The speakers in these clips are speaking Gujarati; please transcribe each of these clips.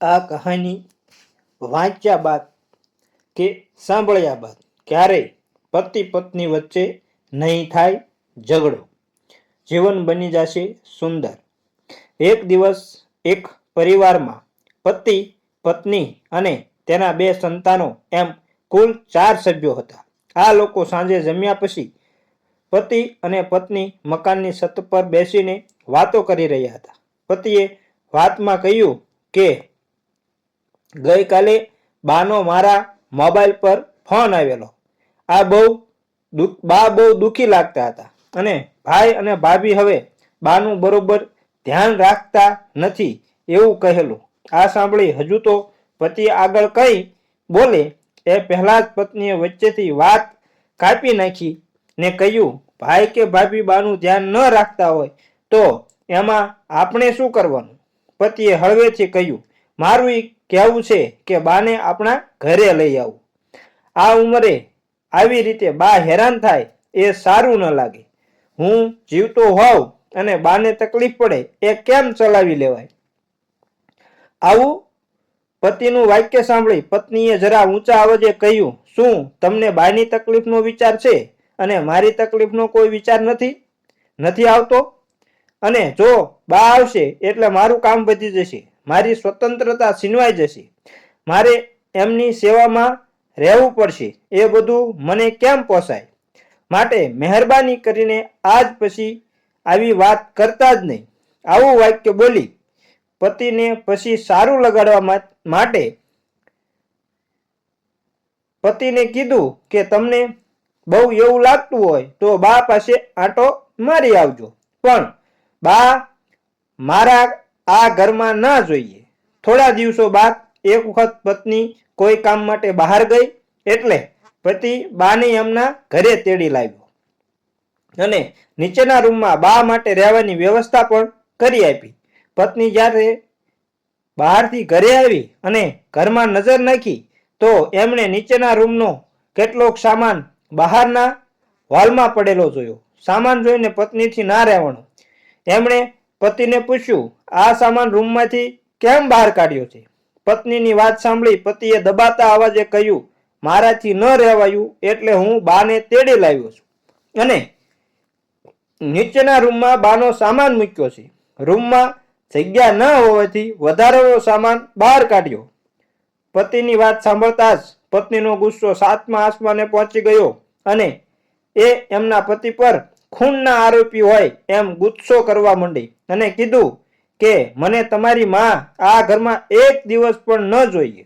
આ કહાની વાંચ્યા બાદ કે સાંભળ્યા બાદ ક્યારેય પતિ પત્ની વચ્ચે નહીં થાય ઝઘડો. જીવન બની જશે સુંદર. એક દિવસ એક પરિવારમાં પતિ, પત્ની અને તેના બે સંતાનો એમ કુલ ચાર સભ્યો હતા. આ લોકો સાંજે જમ્યા પછી પતિ અને પત્ની મકાનની છત પર બેસીને વાતો કરી રહ્યા હતા. પતિએ વાતમાં કહ્યું કે ગઈકાલે બાનો મારા મોબાઈલ પર ફોન આવેલો. આ બહુ દુઃખ, બા બહુ દુઃખી લાગતા હતા અને ભાઈ અને ભાભી હવે બાનું બરોબર ધ્યાન રાખતા નથી એવું કહેલું. આ સાંભળી હજુ તો પતિ આગળ કઈ બોલે એ પહેલા જ પત્નીએ વચ્ચેથી વાત કાપી નાખી ને કહ્યું, ભાઈ કે ભાભી બાનું ધ્યાન ન રાખતા હોય તો એમાં આપણે શું કરવાનું? પતિએ હળવેથી કહ્યું, મારું કહેવું છે કે બાને આપણા ઘરે લઈ આવું. આ ઉંમરે આવી રીતે બા હેરાન થાય એ સારું ન લાગે. હું જીવતો હોઉં અને બાને તકલીફ પડે એ કેમ ચલાવી લેવાય? આવું પતિનું વાક્ય સાંભળી પત્નીએ જરા ઊંચા અવાજે કહ્યું, શું તમને બાની તકલીફનો વિચાર છે? અને મારી તકલીફનો કોઈ વિચાર નથી? નથી આવતો? અને જો બા આવશે એટલે મારું કામ વધી જશે. મારી સ્વતંત્રતા છીનવાઈ જશે. મારે એમની સેવામાં રહેવું પડશે. એ બધું મને કેમ પોસાય? માટે મહેરબાની કરીને આજ પછી આવી વાત કરતા જ નહીં. આવું વાક્ય બોલી પતિને પછી સારું લગાડવા માટે પતિને કીધું કે તમને બહુ એવું લાગતું હોય તો બા પાસે આંટો મારી આવજો. પણ બા મારા આ ઘરમાં ના જોઈએ. થોડા દિવસો બાદ એક વખત પત્ની કોઈ કામ માટે બહાર ગઈ એટલે પતિ બાને એમના ઘરે તેડી લાવ્યો. અને નીચેના રૂમમાં બા માટે રહેવાની વ્યવસ્થા પણ કરી આપી. પત્ની જ્યારે બહારથી ઘરે આવી અને ઘરમાં નજર નાખી, તો એમણે નીચેના રૂમનો કેટલોક સામાન બહારના હોલમાં પડેલો જોયો. સામાન જોઈને પત્નીથી ના રહેવાનું. એમણે પતિને પૂછ્યું, આ સામાન રૂમમાંથી કેમ બહાર કાઢ્યો છે? પત્નીની વાત સાંભળી પતિએ દબાતા અવાજે કહ્યું, મારાથી ન રહેવાયું એટલે હું બાને તેડી લાવ્યો છું. અને નીચેના રૂમમાં બાનો સામાન મૂક્યો છે. રૂમમાં જગ્યા ન હોવાથી વધારાનો સામાન બહાર કાઢ્યો. પતિની વાત સાંભળતા જ પત્નીનો ગુસ્સો સાતમા આસમાને પહોંચી ગયો અને એ એમના પતિ પર ખૂનના આરોપી હોય એમ ગુસ્સો કરવા માંડી અને કીધું કે મને તમારી માં આ ઘરમાં એક દિવસ પણ ન જોઈએ.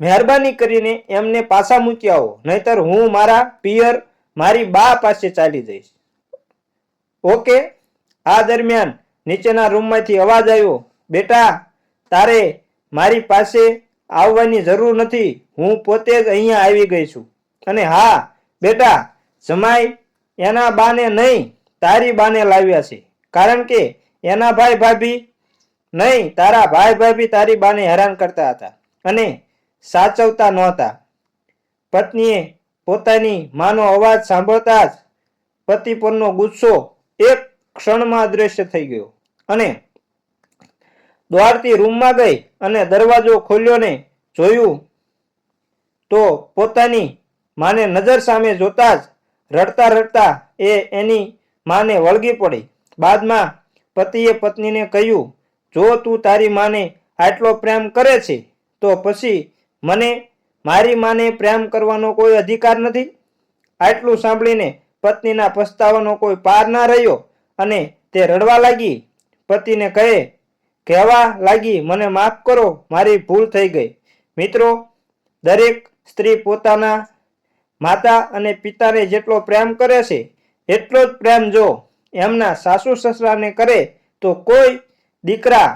મહેરબાની કરીને એમને પાછા મૂકી આવો, નહીતર હું મારા પિયર, મારી બા પાસે ચાલી જઈશ. ઓકે, આ દરમિયાન નીચેના રૂમમાંથી અવાજ આવ્યો, બેટા, તારે મારી પાસે આવવાની જરૂર નથી, હું પોતે જ અહીંયા આવી ગઈ છું. અને હા, બેટા, જમાઈ એના બાને નહીં, તારી બાને લાવ્યા છે. કારણ કે એના ભાઈ ભાભી નહીં, તારા ભાઈ ભાભી તારી બાને હેરાન કરતા હતા અને સાચવતા નહોતા. પત્નીએ પોતાની માનો અવાજ સાંભળતા જ પતિ પરનો ગુસ્સો એક ક્ષણમાં અદૃશ્ય થઈ ગયો અને દ્વારતી રૂમમાં ગઈ અને દરવાજો ખોલ્યો ને જોયું તો પોતાની માને નજર સામે જોતા જ રડતા રડતા એ એની માને વળગી પડી. બાદમાં પતિએ પત્નીને કહ્યું, જો તું તારી માને આટલો પ્રેમ કરે છે, તો પછી મને મારી માને પ્રેમ કરવાનો કોઈ અધિકાર નથી? આટલું સાંભળીને પત્નીના પસ્તાવાનો કોઈ પાર ના રહ્યો અને તે રડવા લાગી. પતિને કહે, કહેવા લાગી, મને માફ કરો, મારી ભૂલ થઈ ગઈ. મિત્રો, દરેક સ્ત્રી પોતાના માતા અને પિતાને જેટલો પ્રેમ કરે છે, એટલો જ પ્રેમ જો એમના સાસુ સસરાને કરે, તો કોઈ દીકરા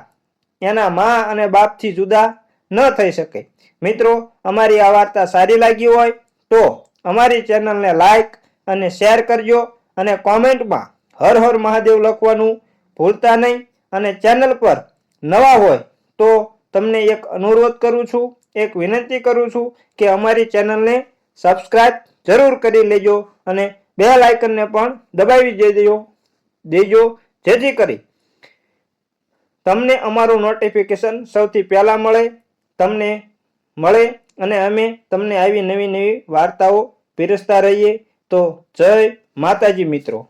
એના મા અને બાપથી જુદા ન થઈ શકે. મિત્રો, અમારી આ વાર્તા સારી લાગી હોય તો અમારી ચેનલને લાઈક અને શેર કરજો અને કોમેન્ટમાં હર હર મહાદેવ લખવાનું ભૂલતા નહીં અને ચેનલ પર નવા હોય તો તમને એક અનુરોધ કરું છું, એક વિનંતી કરું છું કે અમારી ચેનલને સબસ્ક્રાઇબ જરૂર કરી લેજો અને બે લાઇકનને પણ દબાવી દેજો દેજો, જેથી કરી તમને અમારું નોટિફિકેશન સૌથી પહેલાં મળે, તમને મળે અને અમે તમને આવી નવી નવી વાર્તાઓ પીરસતા રહીએ. તો જય માતાજી મિત્રો.